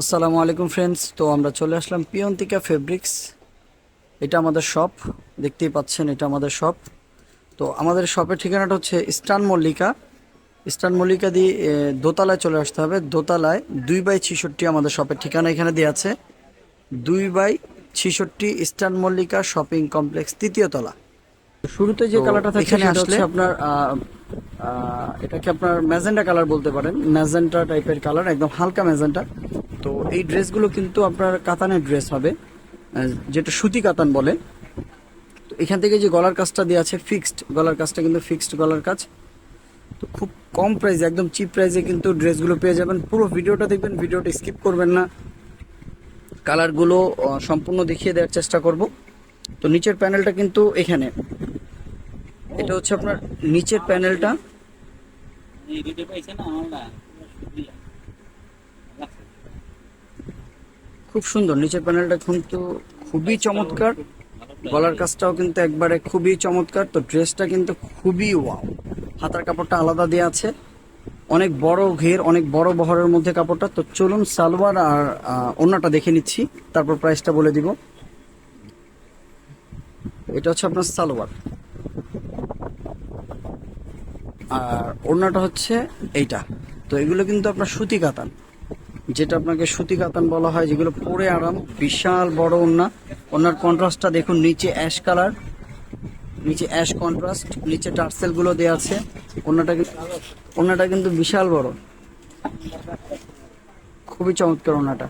আসসালামু আলাইকুম ফ্রেন্ডস তো আমরা চলে আসলাম পিয়ন্তিকা ফেব্রিক্স এটা আমাদের শপ দেখতেই পাচ্ছেন এটা আমাদের শপ তো আমাদের শপের ঠিকানাটা হচ্ছে ইস্টার্ন মল্লিকা। ইস্টার্ন মল্লিকা দিয়ে দোতলায় চলে আসতে হবে। দোতলায় দুই বাই ছিষট্টি আমাদের শপের ঠিকানা এখানে দেওয়া আছে। দুই বাই ছিষট্টি ইস্টার্ন মল্লিকা শপিং কমপ্লেক্স, তৃতীয় তলা। শুরুতে যে কালারটা থাকে এখানে সেটা আসলে- হচ্ছে আপনার এটাকে আপনার ম্যাজেন্টা কালার বলতে পারেন। ম্যাজেন্টা টাইপের কালার একদম হালকা ম্যাজেন্টা তো এই ড্রেসগুলো কিন্তু আপনার কাতানের ড্রেস হবে যেটা সুতি কাতান বলে। তো এখান থেকে যে গলার কাজটা দেওয়া আছে ফিক্সড গলার কাজটা কিন্তু ফিক্সড গলার কাজ। তো খুব কম প্রাইসে একদম চিপ প্রাইসে কিন্তু ড্রেসগুলো পেয়ে যাবেন। পুরো ভিডিওটা দেখবেন ভিডিওটা স্কিপ করবেন না। কালারগুলো সম্পূর্ণ দেখিয়ে দেওয়ার চেষ্টা করব। তো নিচের প্যানেলটা কিন্তু এখানে। এটা হচ্ছে আপনার নিচের প্যানেলটা। খুব সুন্দর, নিচের প্যানেলটা কিন্তু খুবই চমৎকার। গলার কাজটাও কিন্তু একবারে খুবই চমৎকার। তো ড্রেসটা কিন্তু খুবই ওয়াও। হাতার কাপড়টা আলাদা দেওয়া আছে। অনেক বড় ঘের, অনেক বড় বহরের মধ্যে কাপড়টা। তো চলুন সালোয়ার আর ওড়নাটা দেখে নিচ্ছি। তারপর প্রাইসটা বলে দিব। এটা হচ্ছে আপনার সালোয়ার। আর ওড়নাটা হচ্ছে এইটা। তো এগুলো কিন্তু আপনার সুতি কাতান। যেটা আপনাকে সুতি কাতান বলা হয়, যেগুলো পরে আরাম, বিশাল বড় ওড়না। ওনার কন্ট্রাস্টটা দেখুন, নিচে অ্যাশ কালার নিচে অ্যাশ কন্ট্রাস্ট নিচে টার্সেলগুলো দেওয়া আছে। ওনাটা কিন্তু ওনাটা কিন্তু বিশাল বড়। খুবই চমৎকার ওনাটা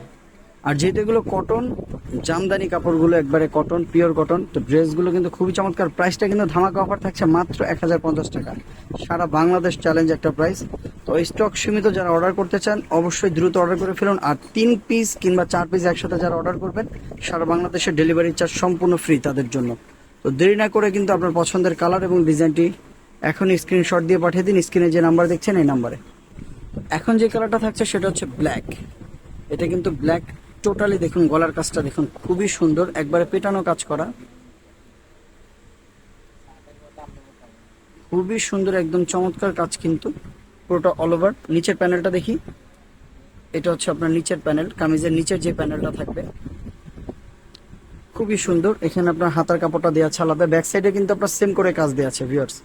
আর যেহেতু এগুলো কটন জামদানি কাপড়গুলো একবারে কটন পিওর কটন তো ড্রেসগুলো কিন্তু খুবই চমৎকার। প্রাইসটা কিন্তু ধামাকা অফার থাকছে মাত্র এক হাজার পঞ্চাশ টাকা। সারা বাংলাদেশ চ্যালেঞ্জ একটা প্রাইস তো স্টক সীমিত যারা অর্ডার করতে চান, অবশ্যই দ্রুত অর্ডার করে ফেলুন। আর তিন পিস কিংবা চার পিস একসাথে যারা অর্ডার করবেন, সারা বাংলাদেশের ডেলিভারি চার্জ সম্পূর্ণ ফ্রি তাদের জন্য। তো দেরি না করে কিন্তু আপনার পছন্দের কালার এবং ডিজাইনটি এখনই স্ক্রিনশট দিয়ে পাঠিয়ে দিন। স্ক্রিনে যে নাম্বার দেখছেন, এই নাম্বারে এখন যে কালারটা থাকছে, সেটা হচ্ছে ব্ল্যাক এটা কিন্তু ব্ল্যাক টোটালি দেখুন, গলার কাজটা দেখুন, খুবই সুন্দর। একবারে পেটানো কাজ করা। খুবই সুন্দর, একদম চমৎকার কাজ কিন্তু। পুরোটা অল ওভার নিচের প্যানেলটা দেখি। এটা হচ্ছে আপনার নিচের প্যানেল কামিজের নিচের যে প্যানেলটা থাকবে। খুবই সুন্দর। এখানে আপনার হাতার কাপড়টা দেওয়া আছে আলাদা। ব্যাক সাইডে কিন্তু আপনার সেম করে কাজ দেওয়া আছে ভিউয়ার্স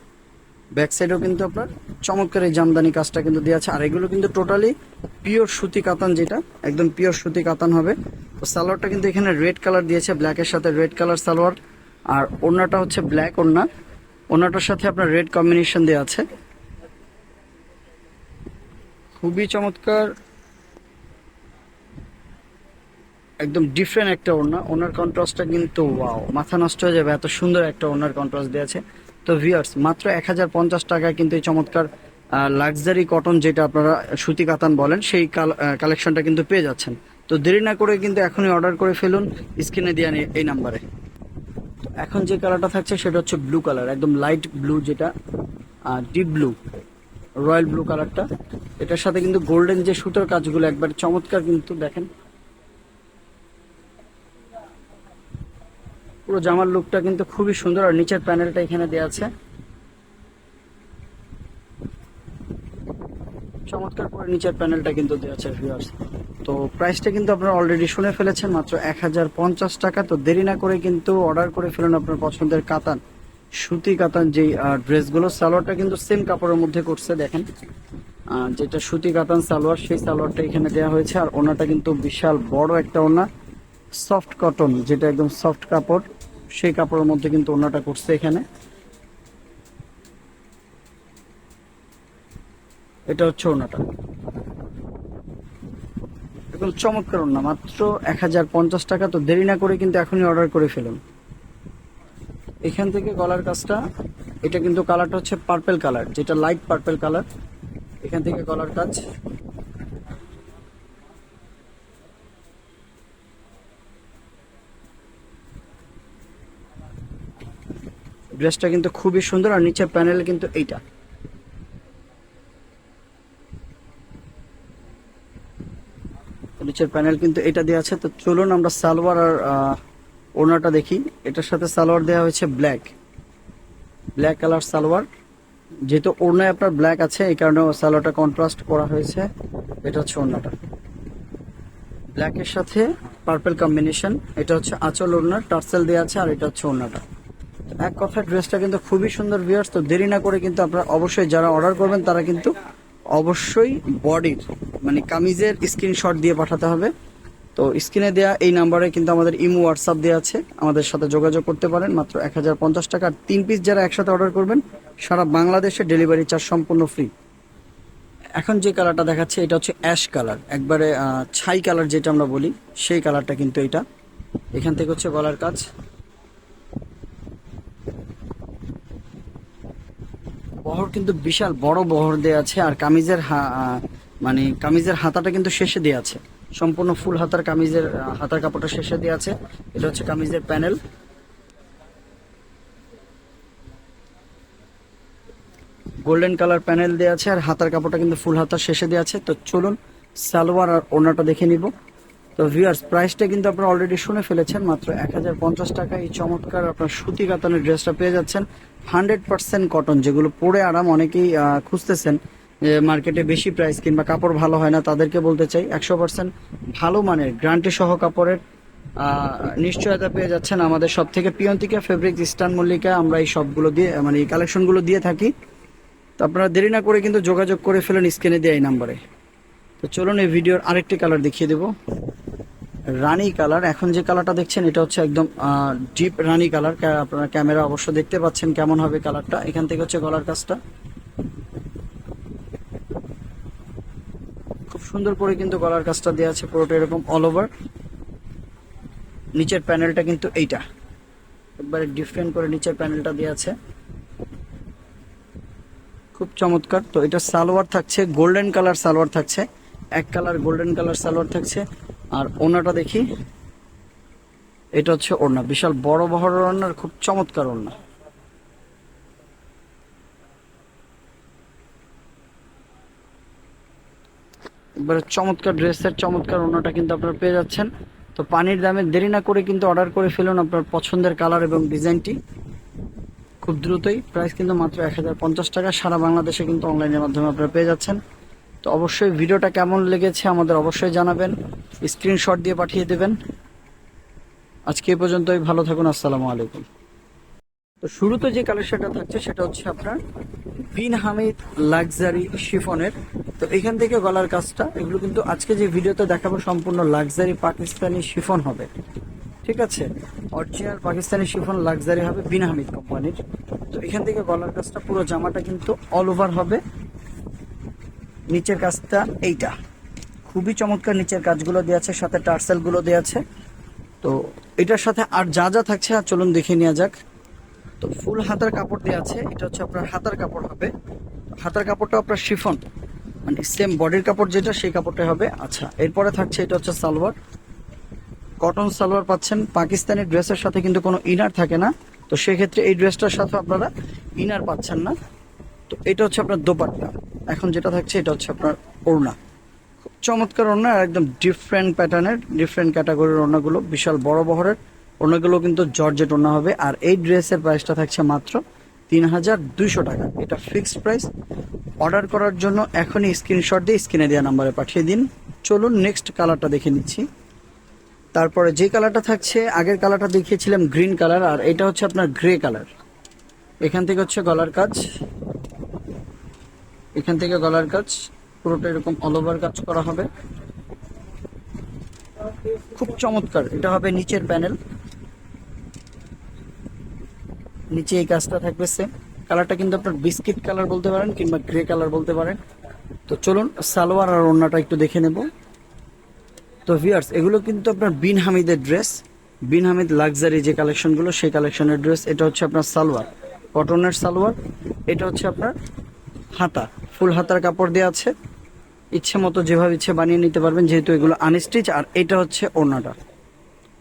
ব্যাক সাইডেও কিন্তু আপনার চমৎকার এই জামদানি কাজটা কিন্তু দেওয়া আছে। আর এগুলো কিন্তু টোটালি পিওর সুতি কাতান যেটা, একদম পিওর সুতি কাতান হবে। তো সালোয়ারটা কিন্তু এখানে রেড কালার দিয়েছে ব্ল্যাকের সাথে রেড কালার সালোয়ার। আর ওড়নাটা হচ্ছে ব্ল্যাক ওড়না। ওড়নাটার সাথে আপনার রেড কম্বিনেশন দেওয়া আছে। খুবই চমৎকার। একদম ডিফারেন্ট একটা ওড়না। ওনার কন্ট্রাস্টটা কিন্তু ওয়াও মাথা নষ্ট হয়ে যাবে। এত সুন্দর একটা ওনার কন্ট্রাস্ট আছে। তো ভিউয়ার্স মাত্র এক হাজার পঞ্চাশ টাকায় কিন্তু এই চমৎকার লাক্সারি কটন যেটা আপনারা সুতি কাতান বলেন, সেই কালেকশনটা কিন্তু পেয়ে যাচ্ছেন। তো দেরি না করে কিন্তু এখনই অর্ডার করে ফেলুন স্ক্রিনে দিয়ে এই নাম্বারে এখন যে কালারটা থাকছে সেটা হচ্ছে ব্লু কালার একদম লাইট ব্লু যেটা ডিপ ব্লু রয়্যাল ব্লু কালারটা এটার সাথে কিন্তু গোল্ডেন যে সুতোর কাজগুলো, একবার চমৎকার কিন্তু দেখেন। পুরো জামার লুকটা কিন্তু খুবই সুন্দর, আর নিচের প্যানেলটা এখানে দেওয়া আছে। চমৎকার করে নিচের প্যানেলটা কিন্তু দেওয়া আছে ভিউয়ার্স তো প্রাইসটা কিন্তু আপনারা অলরেডি শুনে ফেলেছেন, মাত্র এক হাজার পঞ্চাশ টাকা। তো দেরি না করে কিন্তু অর্ডার করে ফেলুন আপনার পছন্দের কাতান, সুতি কাতান যেই ড্রেসগুলো সালোয়ারটা কিন্তু সেম কাপড়ের মধ্যে করছে, দেখেন। যেটা সুতি কাতান সালোয়ার, সেই সালোয়ারটা এখানে দেওয়া হয়েছে। আর ওনাটা কিন্তু বিশাল বড় একটা ওনা সফট কটন যেটা একদম সফট কাপড়। সেই কাপড়ের মধ্যে কিন্তু ওনাটা করছে এখানে। এটা হচ্ছে ওনাটা একদম চমৎকার ওনা মাত্র এক হাজার পঞ্চাশ টাকা, তো দেরি না করে কিন্তু এখনই অর্ডার করে ফেলুন। এখান থেকে গলার কাজটা, এটা কিন্তু কালারটা হচ্ছে পার্পেল কালার যেটা লাইট পার্পেল কালার এখান থেকে গলার কাজ। ড্রেসটা কিন্তু খুবই সুন্দর আর নিচের প্যানেল কিন্তু এইটা। নিচের প্যানেল কিন্তু এটা দেওয়া আছে। তো চলুন আমরা সালোয়ার আর আহ, ওড়নাটা দেখি। এটার সাথে সালোয়ার দেওয়া হয়েছে ব্ল্যাক। Black colour salwar. যেহেতু ওড়নায় আপনার ব্ল্যাক আছে এই কারণে সালোয়ারটা কন্ট্রাস্ট করা হয়েছে। এটা হচ্ছে ওড়নাটা। ব্ল্যাকের সাথে পার্পল কম্বিনেশন। এটা হচ্ছে আঁচল ওড়নার টার্সেল দেওয়া আছে আর এটা হচ্ছে ওড়নাটা। এক কথা ড্রেসটা কিন্তু খুবই সুন্দর ভিউয়ার্স তো দেরি না করে কিন্তু আপনারা অবশ্যই যারা অর্ডার করবেন, তারা কিন্তু অবশ্যই বডির মানে কামিজের স্ক্রিনশট দিয়ে পাঠাতে হবে। তো স্ক্রিনে দেওয়া এই নাম্বারে কিন্তু আমাদের ইমো হোয়াটসঅ্যাপ দেওয়া আছে। আমাদের সাথে যোগাযোগ করতে পারেন, মাত্র এক হাজার পঞ্চাশ টাকা। আর তিন পিস যারা একসাথে অর্ডার করবেন, সারা বাংলাদেশে ডেলিভারি চার্জ সম্পূর্ণ ফ্রি এখন যে কালারটা দেখাচ্ছে, এটা হচ্ছে অ্যাশ কালার একবারে ছাই কালার যেটা আমরা বলি, সেই কালারটা কিন্তু এটা। এখান থেকে হচ্ছে গলার কাজ। বহর কিন্তু বিশাল বড় বহর দেওয়া আছে, আর কামিজের মানে কামিজের হাতাটা কিন্তু শেষে দেওয়া আছে। সম্পূর্ণ ফুল হাতার কামিজের হাতার কাপড়টা শেষে দেওয়া আছে। এটা হচ্ছে কামিজের প্যানেল। গোল্ডেন কালার প্যানেল দেওয়া আছে, আর হাতার কাপড়টা কিন্তু ফুল হাতার শেষে দেওয়া আছে। তো চলুন, সালোয়ার আর ওড়নাটা দেখে নিব। তো ভিউয়ার্স প্রাইসটা কিন্তু আপনারা অলরেডি শুনে ফেলেছেন, মাত্র এক হাজার পঞ্চাশ টাকা। এই চমৎকার আপনার সুতি কাতানের ড্রেসটা পেয়ে যাচ্ছেন। হান্ড্রেড পার্সেন্ট কটন যেগুলো পরে আরাম অনেকেই খুঁজতেছেন যে মার্কেটে বেশি প্রাইস কিংবা কাপড় ভালো হয় না, তাদেরকে বলতে চাই, একশো পার্সেন্ট ভালো মানের, গ্রান্টি সহ কাপড়ের নিশ্চয়তা পেয়ে যাচ্ছেন আমাদের সব থেকে পিয়ন্তিকা ফেব্রিক ইস্টার্ন মল্লিকা, আমরা এই সবগুলো দিয়ে মানে এই কালেকশনগুলো দিয়ে থাকি। তো আপনারা দেরি না করে কিন্তু যোগাযোগ করে ফেলেন স্ক্রিনে দেওয়া এই নাম্বারে তো চলুন এই ভিডিওর আরেকটি কালার দেখিয়ে দেবো। রানি কালার এখন যে কালারটা দেখছেন, এটা হচ্ছে একদম ডিপ রানি কালার আপনারা ক্যামেরা অবশ্য দেখতে পাচ্ছেন কেমন হবে কালারটা এখান থেকে হচ্ছে গলার কাজটা। খুব সুন্দর করে কিন্তু গলার কাজটা দেওয়া আছে, পুরোটা এরকম অল ওভার নিচের প্যানেলটা কিন্তু এইটা। একবারে ডিফারেন্ট করে নিচের প্যানেলটা দেওয়া আছে। খুব চমৎকার। তো এটা সালোয়ার থাকছে গোল্ডেন কালার সালোয়ার থাকছে। এক কালার গোল্ডেন কালার সালোয়ার থাকছে। আর ওনাটা দেখি। এটা হচ্ছে ওড়না, বিশাল বড় বড় ওড়নার, খুব চমৎকার ওড়না। এবারে চমৎকার ড্রেসের চমৎকার ওড়নাটা কিন্তু আপনারা পেয়ে যাচ্ছেন। তো পানির দামে দেরি না করে কিন্তু অর্ডার করে ফেলুন আপনার পছন্দের কালার এবং ডিজাইনটি। খুব দ্রুতই, প্রাইস কিন্তু মাত্র এক হাজার পঞ্চাশ টাকা, সারা বাংলাদেশে কিন্তু অনলাইনের মাধ্যমে আপনারা পেয়ে যাচ্ছেন। তো অবশ্যই ভিডিওটা কেমন লেগেছে আমাদের অবশ্যই জানাবেন। স্ক্রিনশট দিয়ে পাঠিয়ে দেবেন। আজকে এই পর্যন্তই, ভালো থাকুন, আসসালামু আলাইকুম। তো শুরুতে যে কালেকশনটা থাকছে সেটা হচ্ছে আপনার বিন হামিদ লাক্সারি শিফনের। তো এখান থেকে গলার কাজটা, এগুলো কিন্তু আজকে যে ভিডিওতে দেখাবো সম্পূর্ণ লাক্সারি পাকিস্তানি শিফন হবে। ঠিক আছে? অরিজিনাল পাকিস্তানি শিফন লাক্সারি হবে বিন হামিদ কোম্পানির। তো এখান থেকে গলার কাজটা, পুরো জামাটা কিন্তু অল ওভার হবে। নিচের কাজটা এইটা। খুবই চমৎকার নিচের কাজগুলো দেওয়া আছে, সাথে টার্সেলগুলো দেওয়া আছে। তো এটার সাথে আর যা যা থাকছে, আর চলুন দেখে নেওয়া যাক। তো ফুল হাতার কাপড় দেওয়া আছে, এটা হচ্ছে আপনার হাতার কাপড় হবে। হাতার কাপড়টা আপনার শিফন মানে সেম বডির কাপড় যেটা, সেই কাপড়টা হবে। আচ্ছা এরপরে থাকছে এটা হচ্ছে সালোয়ার। কটন সালোয়ার পাচ্ছেন। পাকিস্তানি ড্রেসের সাথে কিন্তু কোনো ইনার থাকে না। তো সেক্ষেত্রে এই ড্রেসটার সাথে আপনারা ইনার পাচ্ছেন না। তো এটা হচ্ছে আপনার দোপাট্টা। এখন যেটা থাকছে এটা হচ্ছে আপনার ওড়না। খুব চমৎকার ওড়না আর একদম ডিফারেন্ট প্যাটার্নের ডিফারেন্ট ক্যাটাগরির ওড়নাগুলো, বিশাল বড় বহরের। ওড়নাগুলো কিন্তু জর্জেট ওড়না হবে। আর এই ড্রেসের প্রাইসটা থাকছে মাত্র তিন হাজার দুইশো টাকা। এটা ফিক্সড প্রাইস অর্ডার করার জন্য এখনই স্ক্রিনশট দিয়ে স্ক্রিনে দেওয়া নাম্বারে পাঠিয়ে দিন। চলুন নেক্সট কালারটা দেখে নিচ্ছি। তারপরে যে কালারটা থাকছে, আগের কালারটা দেখিয়েছিলাম গ্রিন কালার আর এটা হচ্ছে আপনার গ্রে কালার এখান থেকে হচ্ছে গলার কাজ। এখান থেকে গলার কাজ, পুরোটা এরকম অল ওভার কাজ করা হবে। খুব চমৎকার, এটা হবে নিচের প্যানেল। নিচে এই কাজটা থাকবে সেম কালারটা কিন্তু আপনার বিস্কিট কালার বলতে পারেন কিংবা গ্রে কালার বলতে পারেন। তো চলুন, সালোয়ার আর ওড়নাটা একটু দেখে নেব। তো ভিয়ার্স এগুলো কিন্তু আপনার বিন হামিদের ড্রেস বিন হামিদ লাক্সারি যে কালেকশনগুলো সেই কালেকশনের ড্রেস এটা হচ্ছে আপনার সালোয়ার কটনের সালোয়ার। এটা হচ্ছে আপনার হাতা, ফুল হাতার কাপড় দেওয়া আছে। ইচ্ছে মতো যেভাবে ইচ্ছে বানিয়ে নিতে পারবেন, যেহেতু এগুলো আনস্টিচ আর এটা হচ্ছে ওড়নাটা।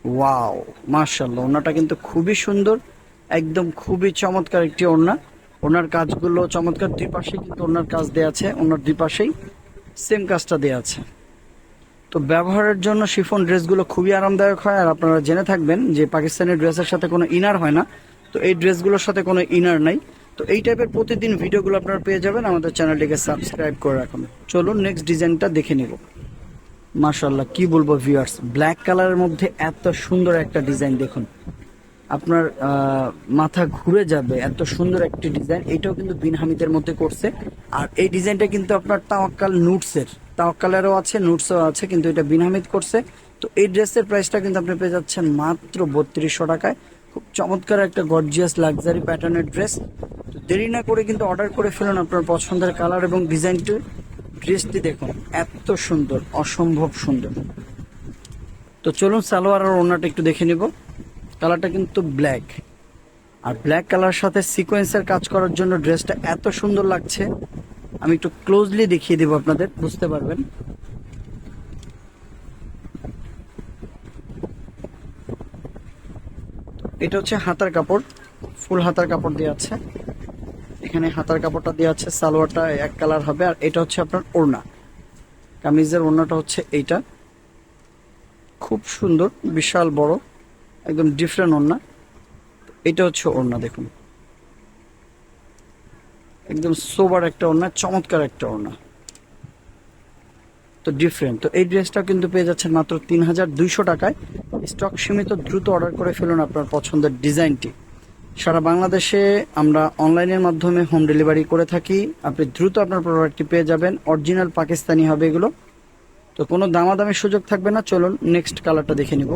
ওয়াও মার্শাল্লাহ ওড়নাটা কিন্তু খুবই সুন্দর, একদম খুবই চমৎকার একটি ওড়না। ওনার কাজগুলো চমৎকার, দুই পাশেই কিন্তু ওনার কাজ দেওয়া আছে ওনার দুই পাশেই সেম কাজটা দেওয়া আছে। তো ব্যবহারের জন্য শিফন ড্রেসগুলো খুবই আরামদায়ক হয়, আর আপনারা জেনে থাকবেন যে পাকিস্তানি ড্রেসের সাথে কোনো ইনার হয় না। তো এই ড্রেসগুলোর সাথে কোনো ইনার নাই। তো এই টাইপের প্রতিদিন ভিডিওগুলো আপনারা পেয়ে যাবেন। আমাদের চ্যানেলটিকে সাবস্ক্রাইব করে রাখুন। চলুন নেক্সট ডিজাইনটা দেখে নিব। মাশাল্লাহ কি বলব ভিউয়ার্স ব্ল্যাক কালারের মধ্যে এত সুন্দর একটা ডিজাইন দেখুন। আপনার মাথা ঘুরে যাবে এত সুন্দর একটি ডিজাইন এটাও কিন্তু বিন হামিদের মধ্যে করছে। আর এই ডিজাইনটা কিন্তু আপনার তাওয়াক্কাল নুটসের তাওয়াক্কালেরও আছে নুটসও আছে, কিন্তু এটা বিন হামিদ করছে। তো এই ড্রেসের প্রাইসটা কিন্তু আপনি পেয়ে যাচ্ছেন মাত্র বত্রিশশো টাকায়। খুব চমৎকার একটা গর্জিয়াস লাক্সারি প্যাটার্নের ড্রেস দেরি না করে কিন্তু অর্ডার করে ফেলুন আপনার পছন্দের কালার এবং ডিজাইনটি ড্রেসটি দেখুন, এত সুন্দর, অসম্ভব সুন্দর। তো চলুন সালোয়ার আর ওনাটা একটু দেখে নিব। কালারটা কিন্তু ব্ল্যাক আর ব্ল্যাক কালার সাথে সিকোয়েন্সের কাজ করার জন্য ড্রেসটা এত সুন্দর লাগছে। আমি একটু ক্লোজলি দেখিয়ে দেবো আপনাদের, বুঝতে পারবেন। এটা হচ্ছে হাতার কাপড়, ফুল হাতার কাপড় দিয়ে আছে। এখানে হাতার কাপড়টা দেওয়া আছে, সালোয়ারটা এক কালার হবে, আর এটা হচ্ছে আপনার ওড়না। কামিজের ওড়নাটা হচ্ছে এইটা। খুব সুন্দর, বিশাল বড়, একদম ডিফারেন্ট ওড়না। এটা হচ্ছে ওড়না, দেখুন। একদম সোবার একটা ওড়না, চমৎকার একটা ওড়না। তো ডিফারেন্ট তো এই ড্রেসটা কিন্তু পেয়ে যাচ্ছেন মাত্র তিন হাজার দুইশো টাকায়। স্টক সীমিত, দ্রুত অর্ডার করে ফেলুন আপনার পছন্দের ডিজাইনটি। সারা বাংলাদেশে আমরা অনলাইনের মাধ্যমে হোম ডেলিভারি করে থাকি। আপনি দ্রুত আপনার প্রোডাক্টটি পেয়ে যাবেন। অরিজিনাল পাকিস্তানি হবে এগুলো। তো কোনো দামাদামি সুযোগ থাকবে না। চলুন নেক্সট কালারটা দেখে নিব।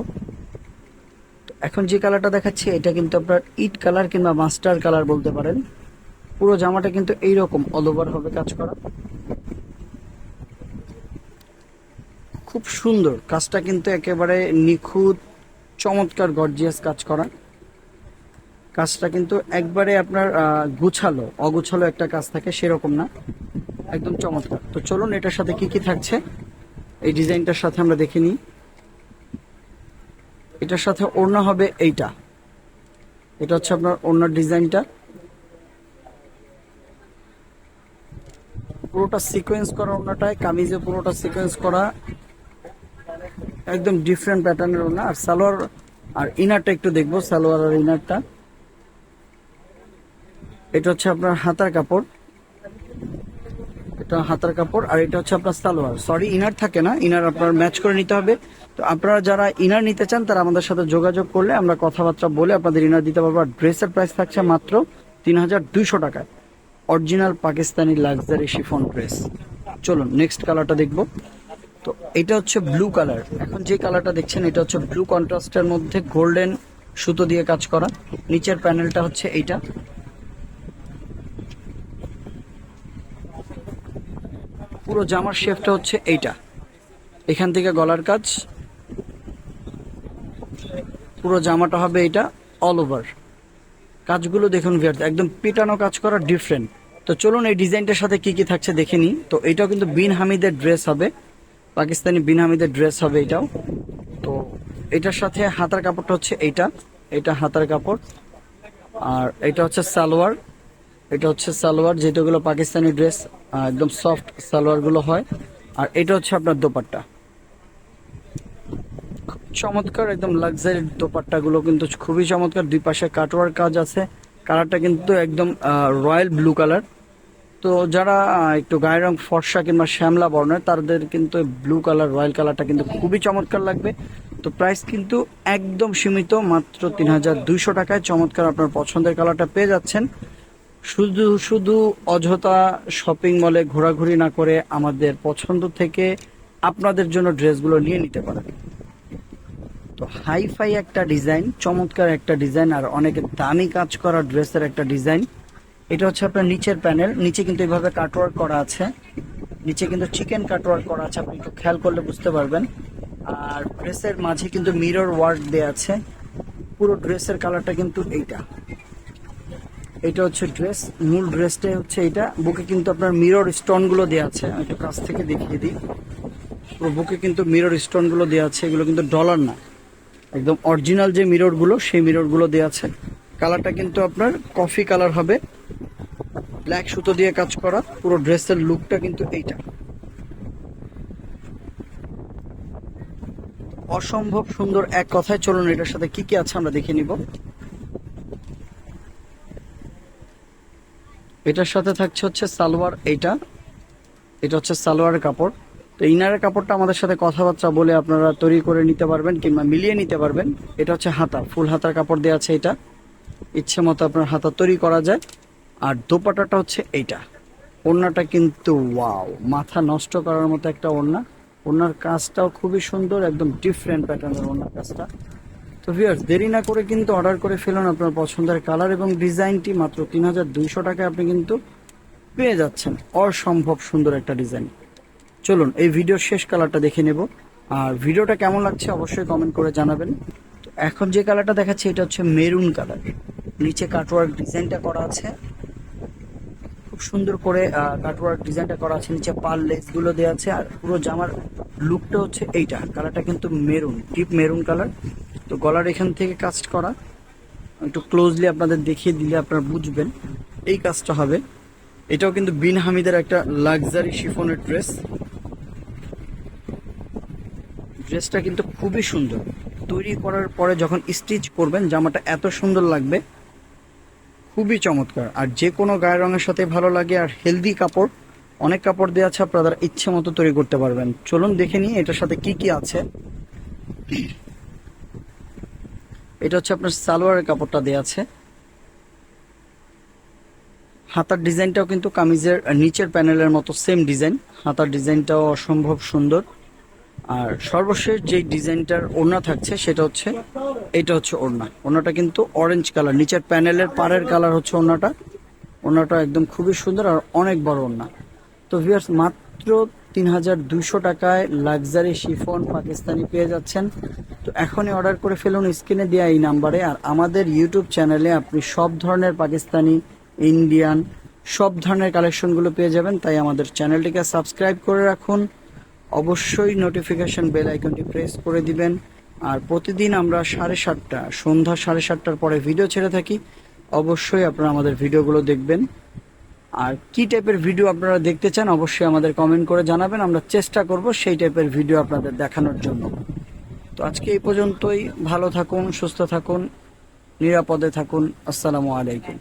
এখন যে কালারটা দেখাচ্ছি, এটা কিন্তু আপনার ইট কালার কিংবা মাস্টার কালার বলতে পারেন। পুরো জামাটা কিন্তু এইরকম অল ওভার হবে কাজ করা। খুব সুন্দর। কাজটা কিন্তু একেবারে নিখুঁত, চমৎকার গর্জিয়াস কাজ করা। কাজটা কিন্তু একবারে আপনার গুছালো, অগুছালো একটা কাজ থাকে, সেরকম না। একদম চমৎকার। তো চলুন, এটার সাথে কি কি থাকছে? এই ডিজাইনটার সাথে আমরা দেখে নিই। এটার সাথে ওড়না হবে এইটা। এটা হচ্ছে আপনার ওড়নার ডিজাইনটা। পুরোটা সিকোয়েন্স করা ওড়নাটায়, কামিজে পুরোটা সিকোয়েন্স করা। একদম ডিফারেন্ট প্যাটার্নের ওড়না। আর সালোয়ার আর ইনারটা একটু দেখব, সালোয়ার আর ইনারটা এটা হচ্ছে আপনার হাতার কাপড়। এটা হাতার কাপড় আর এটা হচ্ছে আপনার সালোয়ার। সরি ইনার থাকে না ইনার আপনার ম্যাচ করে নিতে হবে। তো আপনারা যারা ইনার নিতে চান, তারা আমাদের সাথে যোগাযোগ করলে আমরা কথাবার্তা বলে আপনাদের ইনার দিতে পারব। আর ড্রেসের প্রাইস থাকছে মাত্র তিন হাজার দুইশো টাকায়। Original Pakistani luxury chiffon dress চলুন নেক্সট কালারটা দেখব। তো এটা হচ্ছে ব্লু কালার এখন যে কালারটা দেখছেন, এটা হচ্ছে ব্লু কন্ট্রাস্টের মধ্যে গোল্ডেন সুতো দিয়ে কাজ করা। নিচের প্যানেলটা হচ্ছে এইটা। পুরো জামার শেপটা হচ্ছে এইটা। এখান থেকে গলার কাজ। পুরো জামাটা হবে এটা অল ওভার কাজগুলো দেখুন ভিয়ার্স, একদম পিটানো কাজ করা ডিফারেন্ট তো চলুন এই ডিজাইনটার সাথে কি কি থাকছে দেখে নিই। তো এটাও কিন্তু বিন হামিদের ড্রেস হবে। পাকিস্তানি বিন হামিদের ড্রেস হবে এটাও। তো এটার সাথে হাতার কাপড়টা হচ্ছে এইটা। এটা হাতার কাপড়। আর এটা হচ্ছে সালোয়ার। এটা হচ্ছে সালোয়ার যেটাগুলো পাকিস্তানি ড্রেস একদম সফট সালোয়ারগুলো হয়। আর এটা হচ্ছে আপনার দোপাট্টা। চমৎকার, একদম লাক্সারি দোপাট্টা গুলো কিন্তু খুবই চমৎকার। দুই পাশে কাটওয়ার কাজ আছে। কালারটা কিন্তু একদম রয়্যাল ব্লু কালার তো যারা একটু গায়ের রং ফর্সা কিংবা শ্যামলা বর্ণের, তাদের কিন্তু ব্লু কালার রয়্যাল কালারটা কিন্তু খুবই চমৎকার লাগবে। তো প্রাইস কিন্তু একদম সীমিত, মাত্র তিন হাজার দুইশো টাকায় চমৎকার আপনার পছন্দের কালারটা পেয়ে যাচ্ছেন। শুধু শুধু অযথা শপিং মলে ঘোরাঘুরি না করে আমাদের পছন্দ থেকে আপনাদের জন্য ড্রেসগুলো নিয়ে নিতে পারেন। তো হাই ফাই একটা ডিজাইন, চমৎকার একটা ডিজাইন আর অনেক দামি কাজ করা ড্রেসের একটা ডিজাইন। এটা হচ্ছে আপনার নিচের প্যানেল, নিচে কিন্তু এইভাবে কাটওয়ার্ক করা আছে। নিচে কিন্তু চিকেন কাটওয়ার্ক করা আছে, আপনি একটু খেয়াল করলে বুঝতে পারবেন। আর ড্রেসের মাঝে কিন্তু মিরর ওয়ার্ক দেওয়া আছে। পুরো ড্রেসের কালারটা কিন্তু এইটা। এটা হচ্ছে ড্রেস মূল ড্রেসটাই হচ্ছে এটা। বুকে কিন্তু আপনার মিরর স্টোনগুলো দেওয়া আছে। আমি একটু কাছ থেকে দেখিয়ে দিই। পুরো বুকে কিন্তু মিরর স্টোনগুলো দেওয়া আছে। এগুলো কিন্তু ডলার না। একদম অরিজিনাল যে মিররগুলো, সেই মিররগুলো দেওয়া আছে। কালারটা কিন্তু আপনার কফি কালার হবে। ব্ল্যাক সুতো দিয়ে কাজ করা। পুরো ড্রেসের লুকটা কিন্তু এইটা। অসম্ভব সুন্দর এক কথায় চলুন এটার সাথে কি কি আছে আমরা দেখে নিব। এটার সাথে থাকছে হচ্ছে সালোয়ার এইটা। এটা হচ্ছে সালোয়ারের কাপড়। তো ইনারের কাপড়টা আমাদের সাথে কথাবার্তা বলে আপনারা তৈরি করে নিতে পারবেন কিংবা মিলিয়ে নিতে পারবেন। এটা হচ্ছে হাতা, ফুল হাতার কাপড় দেওয়া আছে এটা। ইচ্ছে মতো আপনার হাতা তৈরি করা যায়। আর দোপাটাটা হচ্ছে এইটা। ওড়নাটা কিন্তু ওয়াও, মাথা নষ্ট করার মতো একটা ওড়না। ওড়নার কাজটাও খুবই সুন্দর, একদম ডিফারেন্ট প্যাটার্নের ওড়নার কাজটা। তো ভিউয়ার্স দেরি না করে কিন্তু অর্ডার করে ফেলুন আপনার পছন্দের কালার এবং ডিজাইনটি। মাত্র তিন হাজার দুইশো টাকায় আপনি কিন্তু পেয়ে যাচ্ছেন অসম্ভব সুন্দর একটা ডিজাইন। চলুন, এই ভিডিওর শেষ কালারটা দেখে নেব। আর ভিডিওটা কেমন লাগছে অবশ্যই কমেন্ট করে জানাবেন। তো এখন যে কালারটা দেখাচ্ছি, এটা হচ্ছে মেরুন কালার নিচে কাটওয়ার্ক ডিজাইনটা করা আছে। খুব সুন্দর করে কাটওয়ার্ক ডিজাইনটা করা আছে। নিচে পাল লেসগুলো দেওয়া আছে। আর পুরো জামার লুকটা হচ্ছে এইটা। কালারটা কিন্তু মেরুন ডিপ মেরুন কালার তো গলার এখান থেকে কাজ করা। একটু ক্লোজলি আপনাদের দেখিয়ে দিলে আপনারা বুঝবেন। এই কাজটা হবে। এটাও কিন্তু বিন হামিদের একটা লাক্সারি শিফনের ড্রেস ড্রেসটা কিন্তু খুবই সুন্দর। তৈরি করার পরে যখন স্টিচ করবেন, জামাটা এত সুন্দর লাগবে। খুবই চমৎকার। আর যে কোনো গায়ের রঙের সাথে ভালো লাগে আর হেলদি কাপড়, অনেক কাপড় দেওয়া আছে, আপনারা ইচ্ছে মতো তৈরি করতে পারবেন। চলুন দেখে নিই এটার সাথে কি কি আছে। এটা হচ্ছে আপনার সালোয়ারের কাপড়টা দেওয়া আছে। হাতার ডিজাইনটাও কিন্তু কামিজের নিচের প্যানেলের মতো সেম ডিজাইন হাতার ডিজাইনটাও অসম্ভব সুন্দর। আর সর্বশেষ যে ডিজাইনটার ওড়না থাকছে, সেটা হচ্ছে, এটা হচ্ছে ওড়না। ওড়নাটা কিন্তু অরেঞ্জ কালার নিচের প্যানেলের পাড়ের কালার হচ্ছে ওড়নাটা। ওড়নাটা একদম খুবই সুন্দর আর অনেক বড় ওড়না। তো ভিউয়ার্স মাত্র তিন হাজার দুইশো টাকায় লাক্সারি শিফন পাকিস্তানি পেয়ে যাচ্ছেন। তো এখনই অর্ডার করে ফেলুন, স্ক্রিনে দেওয়া এই নাম্বারে। আর আমাদের ইউটিউব চ্যানেলে আপনি সব ধরনের পাকিস্তানি, ইন্ডিয়ান, সব ধরনের কালেকশনগুলো পেয়ে যাবেন। তাই আমাদের চ্যানেলটিকে সাবস্ক্রাইব করে রাখুন। অবশ্যই নোটিফিকেশন বেল আইকনটি প্রেস করে দিবেন। আর প্রতিদিন আমরা সাড়ে সাতটা, সন্ধ্যা সাড়ে সাতটার পরে ভিডিও ছেড়ে থাকি। অবশ্যই আপনারা আমাদের ভিডিওগুলো দেখবেন। আর কি টাইপের ভিডিও আপনারা দেখতে চান, অবশ্যই আমাদের কমেন্ট করে জানাবেন। আমরা চেষ্টা করব সেই টাইপের ভিডিও আপনাদের দেখানোর জন্য। তো আজকে এই পর্যন্তই। ভালো থাকুন, সুস্থ থাকুন, নিরাপদে থাকুন। আসসালামু আলাইকুম।